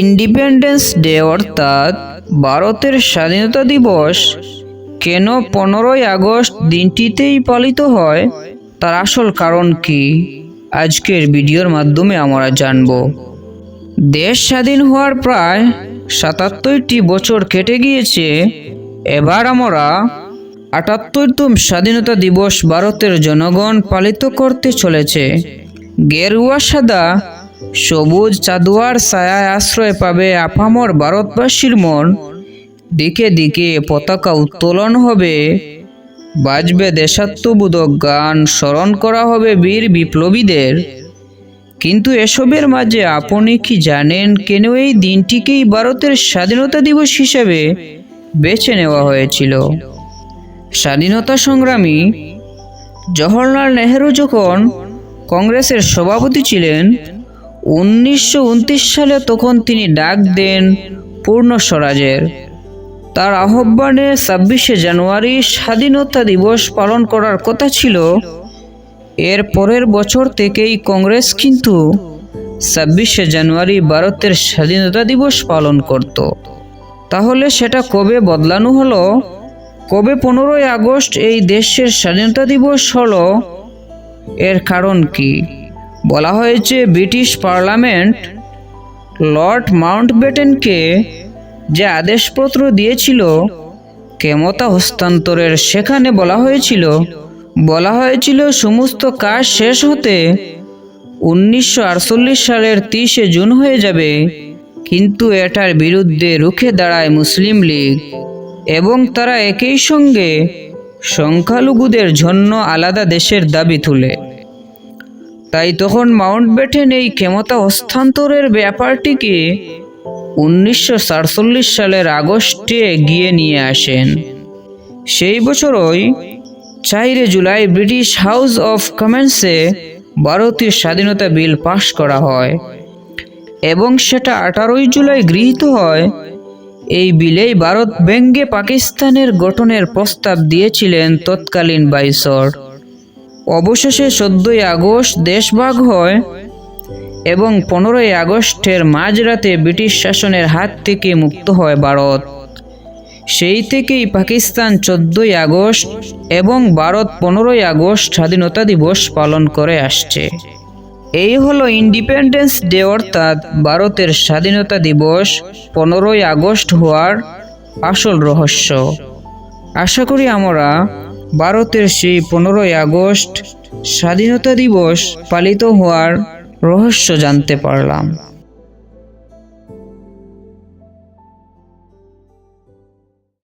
Independence day অর্থাৎ ভারতের স্বাধীনতা দিবস কেন পনেরোই আগস্ট দিনটিতেই পালিত হয়, তার আসল কারণ কি? আজকের ভিডিওর মাধ্যমে আমরা জানব। দেশ স্বাধীন হওয়ার প্রায় সাতাত্তরটি বছর কেটে গিয়েছে, এবার আমরা আটাত্তরতম স্বাধীনতা দিবস ভারতের জনগণ পালিত করতে চলেছে। গেরুয়া সাদা, সবুজ চাদুয়ার ছায়ায় আশ্রয় পাবে আপামর ভারতবাসীর মন। দিকে দিকে পতাকা উত্তোলন হবে। বাজবে দেশাত্মবোধক গান স্মরণ করা হবে বীর বিপ্লবীদের। কিন্তু এসবের মাঝে আপনি কি জানেন কেন এই দিনটিকেই ভারতের স্বাধীনতা দিবস হিসেবে বেছে নেওয়া হয়েছিল? স্বাধীনতা সংগ্রামী জওহরলাল নেহেরু যখন কংগ্রেসের সভাপতি ছিলেন, উনিশশো উনত্রিশ সালে তখন তিনি ডাক দেন পূর্ণ স্বরাজের। তার আহ্বানে ছাব্বিশে জানুয়ারি স্বাধীনতা দিবস পালন করার কথা ছিল। এর পরের বছর থেকেই কংগ্রেস কিন্তু ছাব্বিশে জানুয়ারি ভারতের স্বাধীনতা দিবস পালন করত। তাহলে সেটা কবে বদলানো হলো? কবে পনেরোই আগস্ট এই দেশের স্বাধীনতা দিবস হলো, এর কারণ কি? বলা হয়েছে ব্রিটিশ পার্লামেন্ট লর্ড মাউন্টব্যাটেনকে যে আদেশপত্র দিয়েছিল, ক্ষমতা হস্তান্তরের সেখানে বলা হয়েছিল বলা হয়েছিল সমস্ত কাজ শেষ হতে উনিশশো আটচল্লিশ সালের তিরিশে জুন হয়ে যাবে, কিন্তু এটার বিরুদ্ধে রুখে দাঁড়ায় মুসলিম লীগ। এবং তারা একই সঙ্গে সংখ্যালঘুদের জন্য আলাদা দেশের দাবি তুলে। তাই তখন মাউন্টব্যাটেন এই ক্ষমতা হস্তান্তরের ব্যাপারটিকে উনিশশো সাতচল্লিশ সালের আগস্টে এগিয়ে নিয়ে আসেন। সেই বছরই চাইরে জুলাই ব্রিটিশ হাউস অফ কমন্সে ভারতীয় স্বাধীনতা বিল পাশ করা হয় এবং সেটা আঠারোই জুলাই গৃহীত হয় এই বিলেই ভারত ব্যঙ্গে পাকিস্তানের গঠনের প্রস্তাব দিয়েছিলেন তৎকালীন বাইসর অবশেষে চোদ্দই আগস্ট দেশভাগ হয় এবং পনেরোই আগস্টের মাঝরাতে ব্রিটিশ শাসনের হাত থেকে মুক্ত হয় ভারত। সেই থেকেই পাকিস্তান চোদ্দই আগস্ট এবং ভারত পনেরোই আগস্ট স্বাধীনতা দিবস পালন করে আসছে। এই হলো ইন্ডিপেন্ডেন্স ডে অর্থাৎ ভারতের স্বাধীনতা দিবস, পনেরোই আগস্ট হওয়ার আসল রহস্য। আশা করি আমরা ভারতের সেই পনেরোই আগস্ট স্বাধীনতা দিবস পালিত হওয়ার রহস্য জানতে পারলাম।